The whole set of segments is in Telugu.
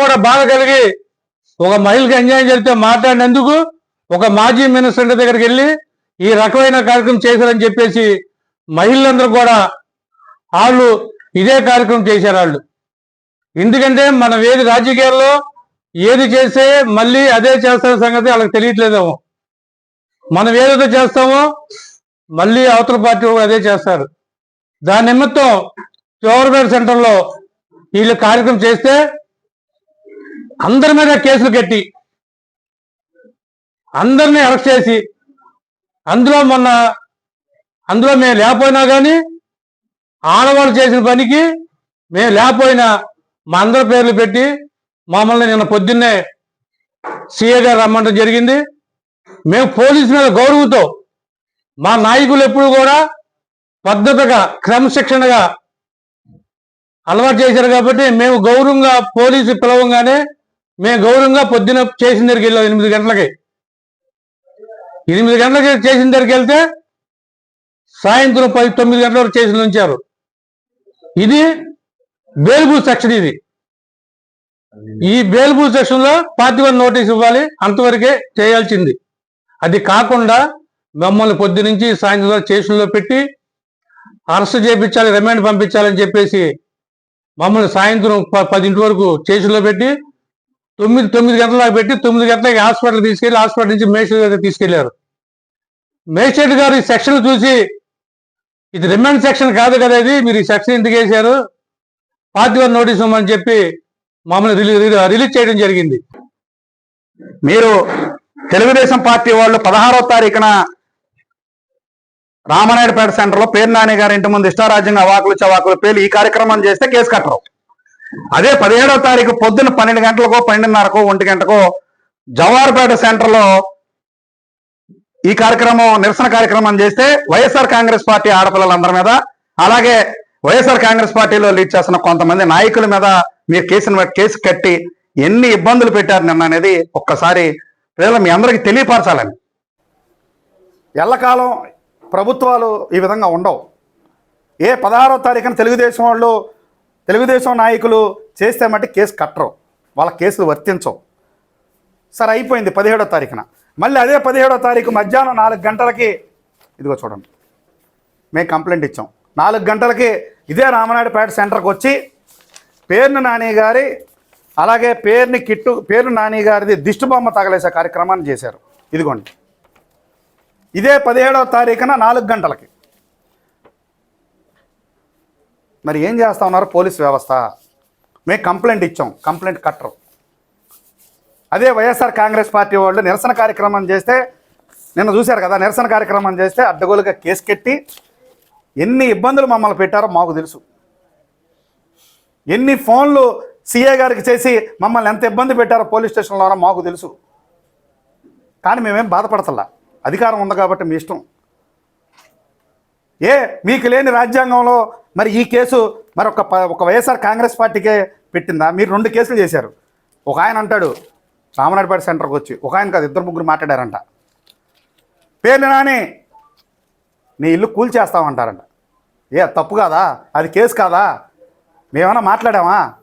కూడా బాధ కలిగి ఒక మహిళకి అన్యాయం జరిగితే మాట్లాడినందుకు ఒక మాజీ మినిస్టర్ దగ్గరికి వెళ్ళి ఈ రకమైన కార్యక్రమం చేశారని చెప్పేసి మహిళలందరూ కూడా వాళ్ళు ఇదే కార్యక్రమం చేశారు వాళ్ళు ఎందుకంటే మనం ఏది రాజకీయాల్లో ఏది చేస్తే మళ్ళీ అదే చేస్తున్న సంగతి వాళ్ళకి తెలియట్లేదేమో. మనం ఏదైతే చేస్తామో మళ్ళీ అవతల పార్టీ కూడా అదే చేస్తారు. దాని నిమిత్తం చోరపేట సెంటర్లో వీళ్ళు కార్యక్రమం చేస్తే అందరి మీద కేసులు కట్టి అందరినీ అరెస్ట్ చేసి అందులో మొన్న అందులో మేము లేకపోయినా కానీ ఆడవాళ్ళు చేసిన పనికి మేము లేకపోయినా మా అందరి పేర్లు పెట్టి మమ్మల్ని నిన్న పొద్దున్నే సీఏ గారు రమ్మంటం జరిగింది. మేము పోలీసు మీద గౌరవంతో మా నాయకులు ఎప్పుడు కూడా పద్ధతిగా క్రమశిక్షణగా అలవాటు చేశారు కాబట్టి మేము గౌరవంగా పోలీసు పిలవంగానే మేము గౌరవంగా పొద్దున చేసిన దగ్గరికి వెళ్ళాం ఎనిమిది గంటలకి. ఎనిమిది గంటలకి చేసిన దగ్గరికి వెళ్తే సాయంత్రం పది తొమ్మిది గంటల వరకు చేసి ఉంచారు. ఇది బేల్బూ సెక్షన్ ఇది. ఈ బేల్బూ సెక్షన్లో పార్టీ వన్ నోటీస్ ఇవ్వాలి అంతవరకే చేయాల్సింది. అది కాకుండా మమ్మల్ని పొద్దు నుంచి సాయంత్రం వరకు స్టేషన్లో పెట్టి అరెస్ట్ చేయించాలి రిమాండ్ పంపించాలని చెప్పేసి మమ్మల్ని సాయంత్రం ప- పదింటి వరకు స్టేషన్లో పెట్టి తొమ్మిది తొమ్మిది గంటల దాకా పెట్టి తొమ్మిది గంటలకి హాస్పిటల్ తీసుకెళ్ళి హాస్పిటల్ నుంచి మేజిస్ట్రేట్ గారికి తీసుకెళ్ళారు. మేజిస్ట్రేట్ గారు ఈ సెక్షన్ చూసి ఇది రిమాండ్ సెక్షన్ కాదు కదా ఇది మీరు ఈ సెక్షన్ ఎందుకు వేశారు? పార్టీ వన్ నోటీస్ ఇవ్వమని చెప్పి మమ్మల్ని రిలీజ్ చేయడం జరిగింది. మీరు తెలుగుదేశం పార్టీ వాళ్ళు పదహారో తారీఖున రామనాయుడుపేట సెంటర్లో పేరు నాని గారి ఇంటి ముందు ఇష్టారాజ్యంగా అవాకులు చవాకులు పేర్లు ఈ కార్యక్రమం చేస్తే కేసు కట్టరు. అదే పదిహేడో తారీఖు పొద్దున్న పన్నెండు గంటలకో పన్నెండున్నరకో ఒంటి గంటకో జవారుపేట సెంటర్లో ఈ కార్యక్రమం నిరసన కార్యక్రమం చేస్తే వైఎస్ఆర్ కాంగ్రెస్ పార్టీ ఆడపిల్లలందరి మీద అలాగే వైఎస్ఆర్ కాంగ్రెస్ పార్టీలో లీడ్ చేస్తున్న కొంతమంది నాయకుల మీద మీరు కేసును కేసు కట్టి ఎన్ని ఇబ్బందులు పెట్టారు నిన్న అనేది ఒక్కసారి ప్రజలు మీ అందరికీ తెలియపరచాలని. ఎల్లకాలం ప్రభుత్వాలు ఈ విధంగా ఉండవు. ఏ పదహారో తారీఖున తెలుగుదేశం వాళ్ళు తెలుగుదేశం నాయకులు చేస్తే మట్టి కేసు కట్టరు. వాళ్ళ కేసులు వర్తించవు. సరే అయిపోయింది పదిహేడో తారీఖున. మళ్ళీ అదే పదిహేడో తారీఖు మధ్యాహ్నం నాలుగు గంటలకి ఇదిగో చూడండి మేము కంప్లైంట్ ఇచ్చాం. నాలుగు గంటలకి ఇదే రామనాయుడుపేట సెంటర్కి వచ్చి పేరుని నాని గారి అలాగే పేరుని కిట్టు పేరు నాని గారిది దిష్టిబొమ్మ తగలేసే కార్యక్రమాన్ని చేశారు. ఇదిగోండి. ఇదే పదిహేడవ తారీఖున నాలుగు గంటలకి. మరి ఏం చేస్తా ఉన్నారు పోలీస్ వ్యవస్థ? మేము కంప్లైంట్ ఇచ్చాం కంప్లైంట్ కట్టరు. అదే వైఎస్ఆర్ కాంగ్రెస్ పార్టీ వాళ్ళు నిరసన కార్యక్రమం చేస్తే నిన్న చూశారు కదా నిరసన కార్యక్రమం చేస్తే అడ్డగోలుగా కేసు కట్టి ఎన్ని ఇబ్బందులు మమ్మల్ని పెట్టారో మాకు తెలుసు. ఎన్ని ఫోన్లు సీఏ గారికి చేసి మమ్మల్ని ఎంత ఇబ్బంది పెట్టారో పోలీస్ స్టేషన్లోనో మాకు తెలుసు. కానీ మేమేం బాధపడతలా? అధికారం ఉంది కాబట్టి మీ ఇష్టం. ఏ మీకు లేని రాజ్యాంగంలో మరి ఈ కేసు మరి ఒక ప- ఒక వైఎస్ఆర్ కాంగ్రెస్ పార్టీకే పెట్టిందా? మీరు రెండు కేసులు చేశారు. ఒక ఆయన అంటాడు రామనాయుడుపేట సెంటర్కి వచ్చి. ఒక ఆయన కాదు ఇద్దరు ముగ్గురు మాట్లాడారంట. పేర్లు నాని నీ ఇల్లు కూల్చేస్తామంటారంట ఏ తప్పు కాదా? అది కేసు కాదా? మేమన్నా మాట్లాడామా?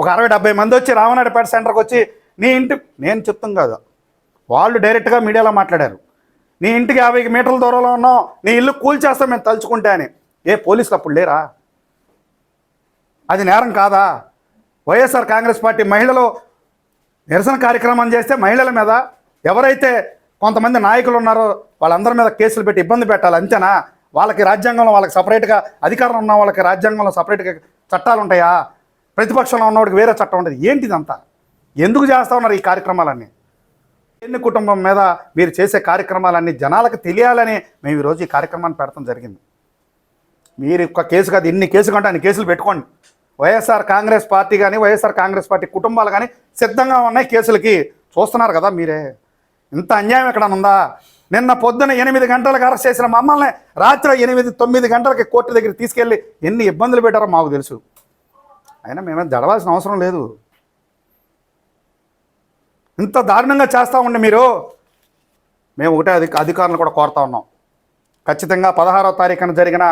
ఒక అరవై డెబ్బై మంది వచ్చి రామనాయుడుపేట సెంటర్కి వచ్చి నీ ఇంటి నేను చెప్తాం కాదు. వాళ్ళు డైరెక్ట్గా మీడియాలో మాట్లాడారు. నీ ఇంటికి యాభై మీటర్ల దూరంలో ఉన్నాం నీ ఇల్లు కూల్చేస్తాం మేము తలుచుకుంటే అని. ఏ పోలీసులు అప్పుడు లేరా? అది నేరం కాదా? వైఎస్ఆర్ కాంగ్రెస్ పార్టీ మహిళలు నిరసన కార్యక్రమం చేస్తే మహిళల మీద ఎవరైతే కొంతమంది నాయకులు ఉన్నారో వాళ్ళందరి మీద కేసులు పెట్టి ఇబ్బంది పెట్టాలి అంతేనా? వాళ్ళకి రాజ్యాంగంలో వాళ్ళకి సపరేట్గా అధికారం ఉన్న వాళ్ళకి రాజ్యాంగంలో సపరేట్గా చట్టాలు ఉంటాయా? ప్రతిపక్షంలో ఉన్నవాడికి వేరే చట్టం ఉండదు. ఏంటిదంతా? ఎందుకు చేస్తూ ఉన్నారు ఈ కార్యక్రమాలన్నీ? ఎన్ని కుటుంబం మీద మీరు చేసే కార్యక్రమాలన్నీ జనాలకు తెలియాలని మేము ఈరోజు ఈ కార్యక్రమాన్ని పెడతాం జరిగింది. మీరు ఒక కేసు కాదు ఎన్ని కేసులు కంటే అన్ని కేసులు పెట్టుకోండి. వైఎస్ఆర్ కాంగ్రెస్ పార్టీ కానీ వైఎస్ఆర్ కాంగ్రెస్ పార్టీ కుటుంబాలు కానీ సిద్ధంగా ఉన్నాయి కేసులకి. చూస్తున్నారు కదా మీరే. ఇంత అన్యాయం ఎక్కడ ఉందా? నిన్న పొద్దున ఎనిమిది గంటలకు అరెస్ట్ చేసిన మమ్మల్ని రాత్రి ఎనిమిది తొమ్మిది గంటలకి కోర్టు దగ్గర తీసుకెళ్ళి ఎన్ని ఇబ్బందులు పెట్టారో మాకు తెలుసు. అయినా మేమే జడవాల్సిన అవసరం లేదు. ఇంత దారుణంగా చేస్తూ ఉండి మీరు? మేము ఒకటే అధి అధికారులు కూడా కోరుతా ఉన్నాం. ఖచ్చితంగా పదహారో తారీఖున జరిగిన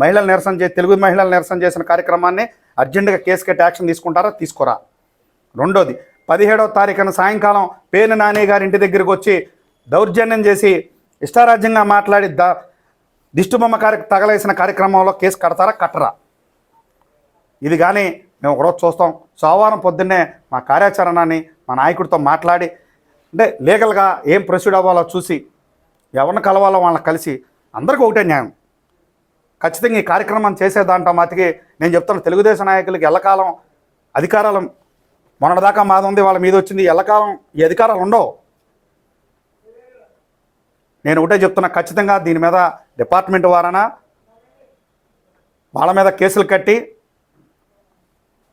మహిళలు నిరసన చే తెలుగు మహిళలు నిరసన చేసిన కార్యక్రమాన్ని అర్జెంటుగా కేసు కట్టి యాక్షన్ తీసుకుంటారా? తీసుకోరా. రెండోది పదిహేడవ తారీఖున సాయంకాలం పేరు నాని గారి ఇంటి దగ్గరికి వచ్చి దౌర్జన్యం చేసి ఇష్టారాజ్యంగా మాట్లాడి ద దిష్టిబొమ్మ కార్య తగలేసిన కార్యక్రమంలో కేసు కడతారా? కట్టరా. ఇది కానీ మేము ఒకరోజు చూస్తాం. సోమవారం పొద్దున్నే మా కార్యాచరణని మా నాయకుడితో మాట్లాడి అంటే లీగల్గా ఏం ప్రొసీడ్ అవ్వాలో చూసి ఎవరిని కలవాలో వాళ్ళని కలిసి అందరికీ ఒకటే న్యాయం. ఖచ్చితంగా ఈ కార్యక్రమం చేసే దాంట్లో మాతికి నేను చెప్తాను తెలుగుదేశం నాయకులకి ఎల్లకాలం అధికారాలు మొన్నటిదాకా మాది ఉంది వాళ్ళ మీద వచ్చింది ఎల్లకాలం ఈ అధికారాలు ఉండవు. నేను ఒకటే చెప్తున్నా ఖచ్చితంగా దీని మీద డిపార్ట్మెంట్ వారన వాళ్ళ మీద కేసులు కట్టి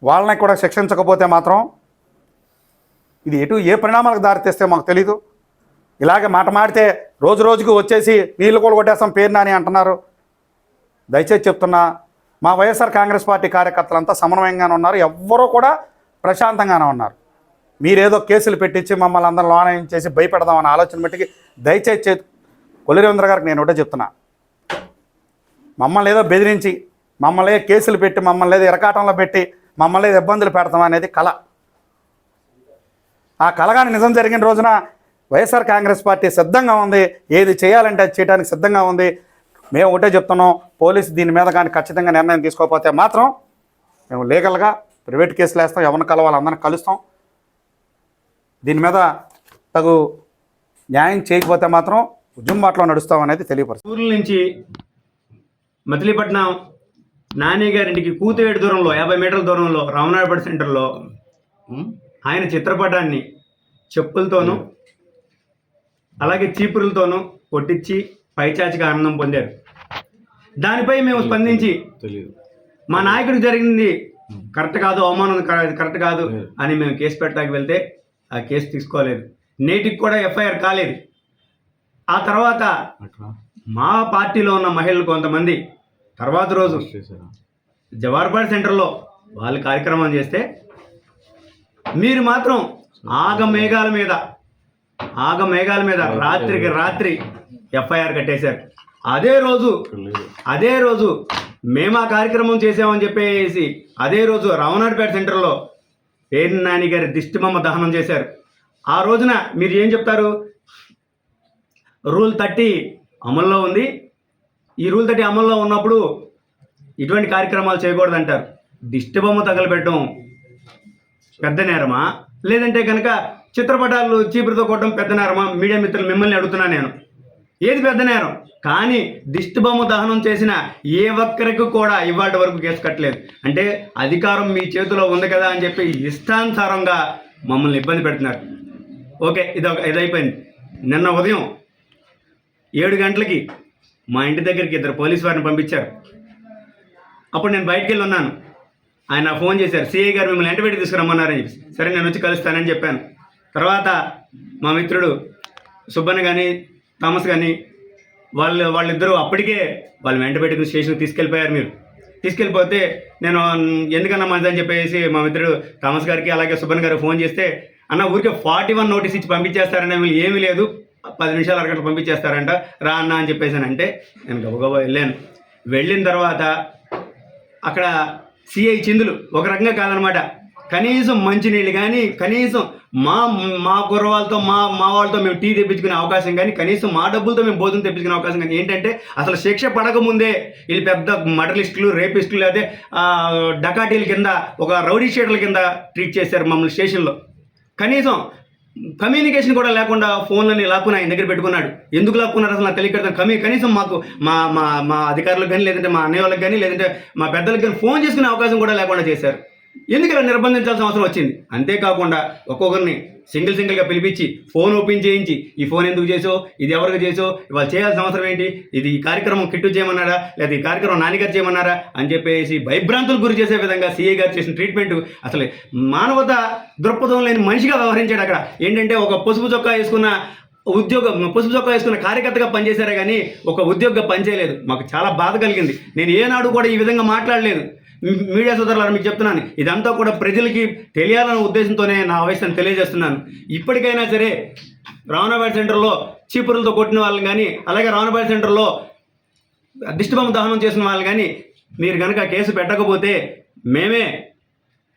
వాళ్ళని కూడా శిక్షించకపోతే మాత్రం ఇది ఎటు ఏ పరిణామాలకు దారితీస్తే మాకు తెలీదు. ఇలాగే మాట మాడితే రోజు రోజుకు వచ్చేసి నీళ్ళు కూడా కొట్టేస్తాం పేరు నాని అంటున్నారు. దయచేసి చెప్తున్నా మా వైఎస్ఆర్ కాంగ్రెస్ పార్టీ కార్యకర్తలంతా సమన్వయంగానే ఉన్నారు ఎవ్వరూ కూడా ప్రశాంతంగానే ఉన్నారు. మీరేదో కేసులు పెట్టించి మమ్మల్ని అందరం లోన చేసి భయపెడదామన్న ఆలోచన బట్టి దయచేసి చే గారికి నేను ఒకటే చెప్తున్నా. మమ్మల్ని ఏదో బెదిరించి మమ్మల్ని కేసులు పెట్టి మమ్మల్ని ఏదో ఇరకాటంలో పెట్టి మమ్మల్ని ఏదో ఇబ్బందులు పెడతాం అనేది కళ. ఆ కలగాని నిజం జరిగిన రోజున వైఎస్ఆర్ కాంగ్రెస్ పార్టీ సిద్ధంగా ఉంది. ఏది చేయాలంటే అది చేయడానికి సిద్ధంగా ఉంది. మేము ఒకటే చెప్తున్నాం పోలీసు దీని మీద కానీ ఖచ్చితంగా నిర్ణయం తీసుకోకపోతే మాత్రం మేము లీగల్గా ప్రైవేట్ కేసులు వేస్తాం ఎవరిని కలవాలి అందరిని కలుస్తాం. దీని మీద తగు న్యాయం చేయకపోతే మాత్రం ఉద్యమాట్లో నడుస్తాం అనేది తెలియపరుస్తుంది. ఊర్ల నుంచి మచిలీపట్నం నాని గారింటికి కూతువేడు దూరంలో యాభై మీటర్ల దూరంలో రామనాయపడి సెంటర్లో ఆయన చిత్రపటాన్ని చెప్పులతోనూ అలాగే చీపురులతోనూ కొట్టించి పైచాచిగా ఆనందం పొందారు. దానిపై మేము స్పందించి మా నాయకుడికి జరిగింది కరెక్ట్ కాదు అవమానం కరెక్ట్ కాదు అని మేము కేసు పెట్టడానికి వెళ్తే ఆ కేసు తీసుకోలేదు. నేటికి కూడా ఎఫ్ఐఆర్ కాలేదు. ఆ తర్వాత మా పార్టీలో ఉన్న మహిళలు కొంతమంది తర్వాత రోజు జవార్పాడ్ సెంటర్లో వాళ్ళు కార్యక్రమం చేస్తే మీరు మాత్రం ఆగ మేఘాల మీద ఆగ మేఘాల మీద రాత్రికి రాత్రి ఎఫ్ఐఆర్ కట్టేశారు. అదే రోజు అదే రోజు మేము ఆ కార్యక్రమం చేసామని చెప్పేసి అదే రోజు రావణాడిపేట సెంటర్లో పేరు నాని గారి దిష్టిబొమ్మ దహనం చేశారు. ఆ రోజున మీరు ఏం చెప్తారు? రూల్ థర్టీ అమల్లో ఉంది. ఈ రూల్ థర్టీ అమల్లో ఉన్నప్పుడు ఇటువంటి కార్యక్రమాలు చేయకూడదంటారు. దిష్టి బొమ్మ తగలబెట్టడం పెద్ద నేరమా? లేదంటే కనుక చిత్రపటాలు చీపురుతో కొట్టడం పెద్ద నేరమా? మీడియా మిత్రులు మిమ్మల్ని అడుగుతున్నా నేను. ఏది పెద్ద నేరం? కానీ దిష్టిబొమ్మ దహనం చేసిన ఏ ఒక్కరికి కూడా ఇవాటి వరకు కేసు కట్టలేదు. అంటే అధికారం మీ చేతిలో ఉంది కదా అని చెప్పి ఇష్టానుసారంగా మమ్మల్ని ఇబ్బంది పెడుతున్నారు. ఓకే ఇది ఇదైపోయింది ఇది అయిపోయింది. నిన్న ఉదయం ఏడు గంటలకి మా ఇంటి దగ్గరికి ఇద్దరు పోలీస్ వారిని పంపించారు. అప్పుడు నేను బయటికి వెళ్ళి ఉన్నాను. ఆయన ఫోన్ చేశారు సిఐ గారు మిమ్మల్ని ఎంటబెట్టి తీసుకురమ్మన్నారని చెప్పి సరే నేను వచ్చి కలుస్తానని చెప్పాను. తర్వాత మా మిత్రుడు సుబ్బన్న కానీ థామస్ కానీ వాళ్ళు వాళ్ళిద్దరూ అప్పటికే వాళ్ళు వెంట పెట్టుకుని స్టేషన్కి తీసుకెళ్ళిపోయారు మీరు. తీసుకెళ్ళిపోతే నేను ఎందుకన్నా మంచిదని చెప్పేసి మా మిత్రుడు థామస్ గారికి అలాగే సుబ్బన్ గారికి ఫోన్ చేస్తే అన్న ఊరికే ఫార్టీ వన్ నోటీస్ ఇచ్చి పంపించేస్తారని వీళ్ళు ఏమీ లేదు. పది నిమిషాలు అరగంట పంపించేస్తారంట. రా అన్న అని చెప్పేసానంటే నేను గబగబా వెళ్ళాను. వెళ్ళిన తర్వాత అక్కడ సిఐ చిందులు ఒక రకంగా కాదనమాట. కనీసం మంచినీళ్ళు కానీ కనీసం మా మా కుర్రవాళ్ళతో మా మా వాళ్ళతో మేము టీ తెప్పించుకునే అవకాశం కానీ కనీసం మా డబ్బులతో మేము భోజనం తెప్పించుకునే అవకాశం కానీ ఏంటంటే అసలు శిక్ష పడకముందే వీళ్ళు పెద్ద మడలిస్టులు రేపిస్టులు లేకపోతే డకాటీల కింద ఒక రౌడీ షీటర్ల కింద ట్రీట్ చేశారు మమ్మల్ని స్టేషన్లో. కనీసం కమ్యూనికేషన్ కూడా లేకుండా ఫోన్లని లాక్కుని ఆయన దగ్గర పెట్టుకున్నాడు. ఎందుకు లాక్కున్నారు అసలు నాకు తెలియక కమీ కనీసం మాకు మా మా మా అధికారులకు కానీ లేదంటే మా అన్నయ్య వాళ్ళకి కానీ లేదంటే మా పెద్దలకు కానీ ఫోన్ చేసుకునే అవకాశం కూడా లేకుండా చేశారు. ఎందుకు ఇలా నిర్బంధించాల్సిన అవసరం వచ్చింది? అంతేకాకుండా ఒక్కొక్కరిని సింగిల్ సింగిల్గా పిలిపించి ఫోన్ ఓపెన్ చేయించి ఈ ఫోన్ ఎందుకు చేసో ఇది ఎవరికి చేసో ఇవాళ చేయాల్సిన అవసరం ఏంటి? ఇది ఈ కార్యక్రమం కిట్టు చేయమన్నారా? లేదా ఈ కార్యక్రమం నాన్నగారు చేయమన్నారా? అని చెప్పేసి భయభ్రాంతులు గురి చేసే విధంగా సీఏ గారు చేసిన ట్రీట్మెంట్ అసలు మానవత దృక్పథం లేని మనిషిగా వ్యవహరించాడు అక్కడ. ఏంటంటే ఒక పసుపు చొక్కా వేసుకున్న ఉద్యోగం పసుపు చొక్కా వేసుకున్న కార్యకర్తగా పనిచేశారే కానీ ఒక ఉద్యోగంగా పనిచేయలేదు మాకు చాలా బాధ కలిగింది. నేను ఏనాడు కూడా ఈ విధంగా మాట్లాడలేదు. మీడియా సోదరులను మీకు చెప్తున్నాను. ఇదంతా కూడా ప్రజలకి తెలియాలన్న ఉద్దేశంతోనే నా వయసును తెలియజేస్తున్నాను. ఇప్పటికైనా సరే రావణాబాద్ సెంటర్లో చీపురులతో కొట్టిన వాళ్ళని కానీ అలాగే రావణాబాద్ సెంటర్లో దిష్టిబొమ్మ దహనం చేసిన వాళ్ళు కానీ మీరు కనుక కేసు పెట్టకపోతే మేమే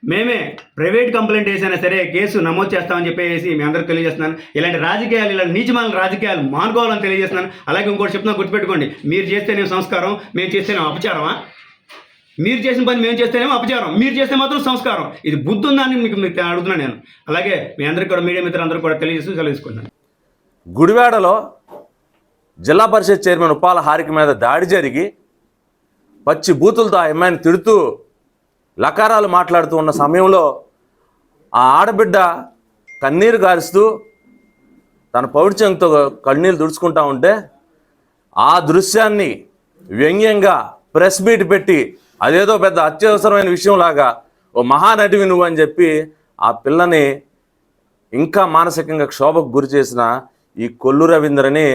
మేమే ప్రైవేట్ కంప్లైంట్ వేసైనా సరే కేసు నమోదు చేస్తామని చెప్పేసి మీ అందరికి తెలియజేస్తున్నాను. ఇలాంటి రాజకీయాలు ఇలాంటి నీచమాల రాజకీయాలు మానుకోవాలని తెలియజేస్తున్నాను. అలాగే ఇంకోటి చెప్తున్నా గుర్తుపెట్టుకోండి. మీరు చేస్తేనే సంస్కారం మేము చేస్తేనే అపచారమా? మీరు చేసిన పని మేము చేస్తేనేమో అపచారం. మీరు చేస్తే మాత్రం సంస్కారం. ఇది బుద్ధి ఉందని మీకు మీకు అడుగుతున్నాను నేను. అలాగే మీ అందరికీ కూడా మీడియా మిత్రులందరూ కూడా తెలియజేస్తూ సెలవుకుంటున్నాను గుడివాడలో జిల్లా పరిషత్ చైర్మన్ ఉప్పాల హారిక మీద దాడి జరిగి పచ్చి బూతులతో ఆ అమ్మాయిని తిడుతూ లకారాలు మాట్లాడుతూ ఉన్న సమయంలో ఆ ఆడబిడ్డ కన్నీరు గారుస్తూ తన పౌడిచంతో కన్నీళ్ళు దుడుచుకుంటా ఉంటే ఆ దృశ్యాన్ని వ్యంగ్యంగా ప్రెస్ మీట్ పెట్టి అదేదో పెద్ద అత్యవసరమైన విషయంలాగా ఓ మహానటివి నువ్వు అని చెప్పి ఆ పిల్లని ఇంకా మానసికంగా క్షోభకు గురి చేసిన ఈ కొల్లు రవీంద్రని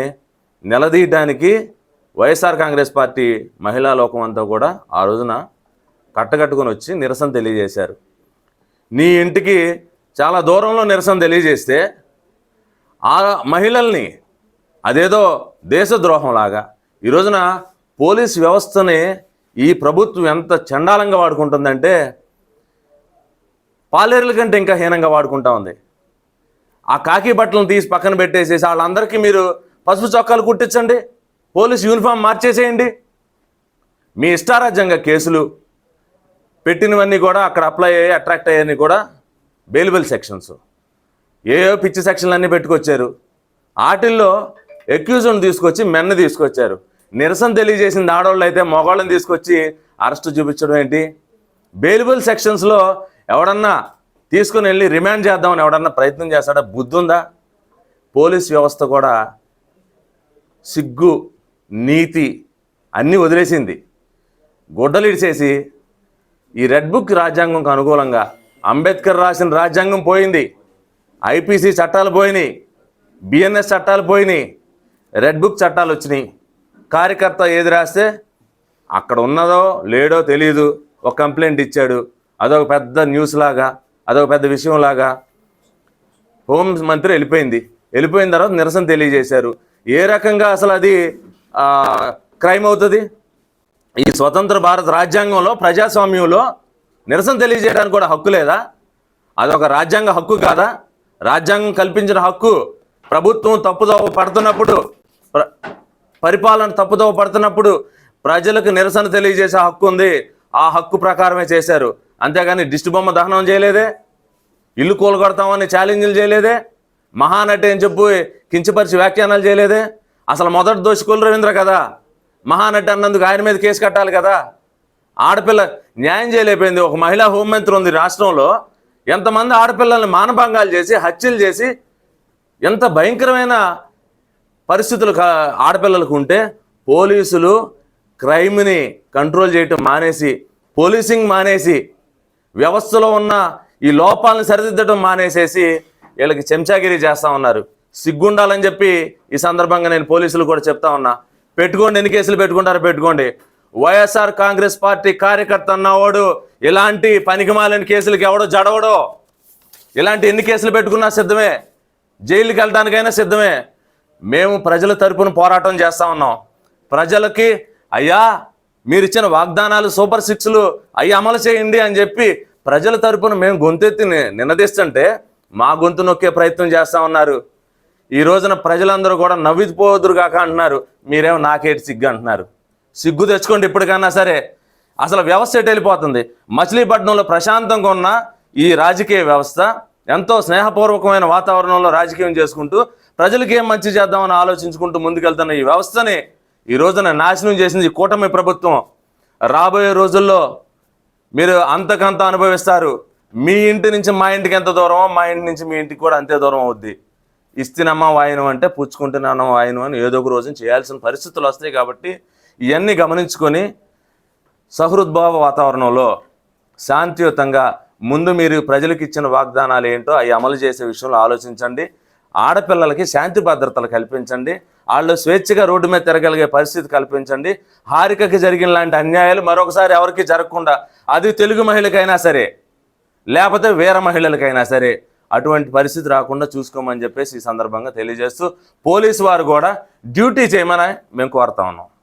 నిలదీయడానికి వైఎస్ఆర్ కాంగ్రెస్ పార్టీ మహిళా లోకం అంతా కూడా ఆ రోజున కట్టకట్టుకొని వచ్చి నిరసన తెలియజేశారు. నీ ఇంటికి చాలా దూరంలో నిరసన తెలియజేస్తే ఆ మహిళల్ని అదేదో దేశద్రోహంలాగా ఈ రోజున పోలీస్ వ్యవస్థని ఈ ప్రభుత్వం ఎంత చండాలంగా వాడుకుంటుందంటే పాలేరుల కంటే ఇంకా హీనంగా వాడుకుంటా ఉంది. ఆ కాకి బట్టలను తీసి పక్కన పెట్టేసేసి వాళ్ళందరికీ మీరు పసుపు చొక్కాలు కుట్టించండి పోలీస్ యూనిఫామ్ మార్చేసేయండి. మీ ఇష్టారాజ్యంగా కేసులు పెట్టినవన్నీ కూడా అక్కడ అప్లై అయ్యి అట్రాక్ట్ అయ్యాయని కూడా బెయిలబుల్ సెక్షన్స్ ఏయో పిచ్చి సెక్షన్లు అన్నీ పెట్టుకొచ్చారు. వాటిల్లో ఎక్యూజ్ని తీసుకొచ్చి మెన్న తీసుకొచ్చారు. నిరసన తెలియజేసింది ఆడవాళ్ళు అయితే మగవాళ్ళని తీసుకొచ్చి అరెస్ట్ చూపించడం ఏంటి? బెయిలబుల్ సెక్షన్స్లో ఎవడన్నా తీసుకుని వెళ్ళి రిమాండ్ చేద్దామని ఎవడన్నా ప్రయత్నం చేస్తాడా? బుద్ధి ఉందా? పోలీస్ వ్యవస్థ కూడా సిగ్గు నీతి అన్నీ వదిలేసింది. గుడ్డలు ఇడిచేసి ఈ రెడ్ బుక్ రాజ్యాంగంకు అనుకూలంగా అంబేద్కర్ రాసిన రాజ్యాంగం పోయింది. ఐపీసీ చట్టాలు పోయినాయి. బిఎన్ఎస్ చట్టాలు పోయినాయి. రెడ్ బుక్ చట్టాలు వచ్చినాయి. కార్యకర్త ఏది రాస్తే అక్కడ ఉన్నదో లేడో తెలియదు ఒక కంప్లైంట్ ఇచ్చాడు. అదొక పెద్ద న్యూస్ లాగా అదొక పెద్ద విషయం లాగా. హోం మంత్రి వెళ్ళిపోయింది. వెళ్ళిపోయిన తర్వాత నిరసన తెలియజేశారు. ఏ రకంగా అసలు అది క్రైమ్ అవుతుంది? ఈ స్వతంత్ర భారత రాజ్యాంగంలో ప్రజాస్వామ్యంలో నిరసన తెలియజేయడానికి కూడా హక్కు లేదా? అదొక రాజ్యాంగ హక్కు కాదా? రాజ్యాంగం కల్పించిన హక్కు ప్రభుత్వం తప్పుదోవ పడుతున్నప్పుడు పరిపాలన తప్పుదోవ పడుతున్నప్పుడు ప్రజలకు నిరసన తెలియజేసే హక్కు ఉంది. ఆ హక్కు ప్రకారమే చేశారు. అంతేగాని దిష్టి బొమ్మ దహనం చేయలేదే? ఇల్లు కూలగొడతామని ఛాలెంజ్లు చేయలేదే? మహానటి అని చెప్పి కించపరిచి వ్యాఖ్యానాలు చేయలేదే? అసలు మొదటి దోషి రవీంద్ర కదా? మహానటి అన్నందుకు ఆయన మీద కేసు కట్టాలి కదా? ఆడపిల్ల న్యాయం చేయలేకపోయింది. ఒక మహిళా హోంమంత్రి ఉంది రాష్ట్రంలో. ఎంతమంది ఆడపిల్లల్ని మానభంగాలు చేసి హత్యలు చేసి ఎంత భయంకరమైన పరిస్థితులు కా- ఆడపిల్లలకు ఉంటే పోలీసులు క్రైమ్ని కంట్రోల్ చేయటం మానేసి పోలీసింగ్ మానేసి వ్యవస్థలో ఉన్న ఈ లోపాలను సరిదిద్దడం మానేసేసి వీళ్ళకి చెంచాగిరి చేస్తా ఉన్నారు. సిగ్గుండాలని చెప్పి ఈ సందర్భంగా నేను పోలీసులు కూడా చెప్తా ఉన్నా. పెట్టుకోండి ఎన్ని కేసులు పెట్టుకుంటారో పెట్టుకోండి. వైఎస్ఆర్ కాంగ్రెస్ పార్టీ కార్యకర్త అన్నవాడు ఇలాంటి పనికిమాలని కేసులకి ఎవడో జడవడో. ఇలాంటి ఎన్ని కేసులు పెట్టుకున్నా సిద్ధమే. జైలుకి వెళ్ళడానికైనా సిద్ధమే. మేము ప్రజల తరపున పోరాటం చేస్తూ ఉన్నాం. ప్రజలకి అయ్యా మీరు ఇచ్చిన వాగ్దానాలు సూపర్ సిక్స్లు అవి అమలు చేయండి అని చెప్పి ప్రజల తరపున మేము గొంతెత్తి నినదిస్తుంటే మా గొంతు నొక్కే ప్రయత్నం చేస్తూ ఉన్నారు. ఈ రోజున ప్రజలందరూ కూడా నవ్విపోదురు కాక అంటున్నారు. మీరేమో నాకేటి సిగ్గు అంటున్నారు. సిగ్గు తెచ్చుకోండి ఇప్పటికన్నా సరే. అసలు వ్యవస్థ ఎటు వెళ్ళిపోతుంది? మచిలీపట్నంలో ప్రశాంతంగా ఉన్న ఈ రాజకీయ వ్యవస్థ ఎంతో స్నేహపూర్వకమైన వాతావరణంలో రాజకీయం చేసుకుంటూ ప్రజలకి ఏం మంచి చేద్దామని ఆలోచించుకుంటూ ముందుకెళ్తున్న ఈ వ్యవస్థని ఈ రోజున నాశనం చేసింది ఈ కూటమి ప్రభుత్వం. రాబోయే రోజుల్లో మీరు అంతకంత అనుభవిస్తారు. మీ ఇంటి నుంచి మా ఇంటికి ఎంత దూరమో మా ఇంటి నుంచి మీ ఇంటికి కూడా అంతే దూరం అవుద్ది. ఇస్తినమ్మ వాయనం అంటే పుచ్చుకుంటున్నాను వాయనం అని ఏదో ఒక రోజున చేయాల్సిన పరిస్థితులు వస్తాయి కాబట్టి ఇవన్నీ గమనించుకొని సహృద్భావ వాతావరణంలో శాంతియుతంగా ముందు మీరు ప్రజలకు ఇచ్చిన వాగ్దానాలు ఏంటో అవి అమలు చేసే విషయంలో ఆలోచించండి. ఆడపిల్లలకి శాంతి భద్రతలు కల్పించండి. వాళ్ళు స్వేచ్ఛగా రోడ్డు మీద తిరగలిగే పరిస్థితి కల్పించండి. హారికకి జరిగిన లాంటి అన్యాయాలు మరొకసారి ఎవరికి జరగకుండా అది తెలుగు మహిళకైనా సరే లేకపోతే వేరే మహిళలకైనా సరే అటువంటి పరిస్థితి రాకుండా చూసుకోమని చెప్పేసి ఈ సందర్భంగా తెలియజేస్తూ పోలీసు వారు కూడా డ్యూటీ చేయమని మేము కోరుతా ఉన్నాం.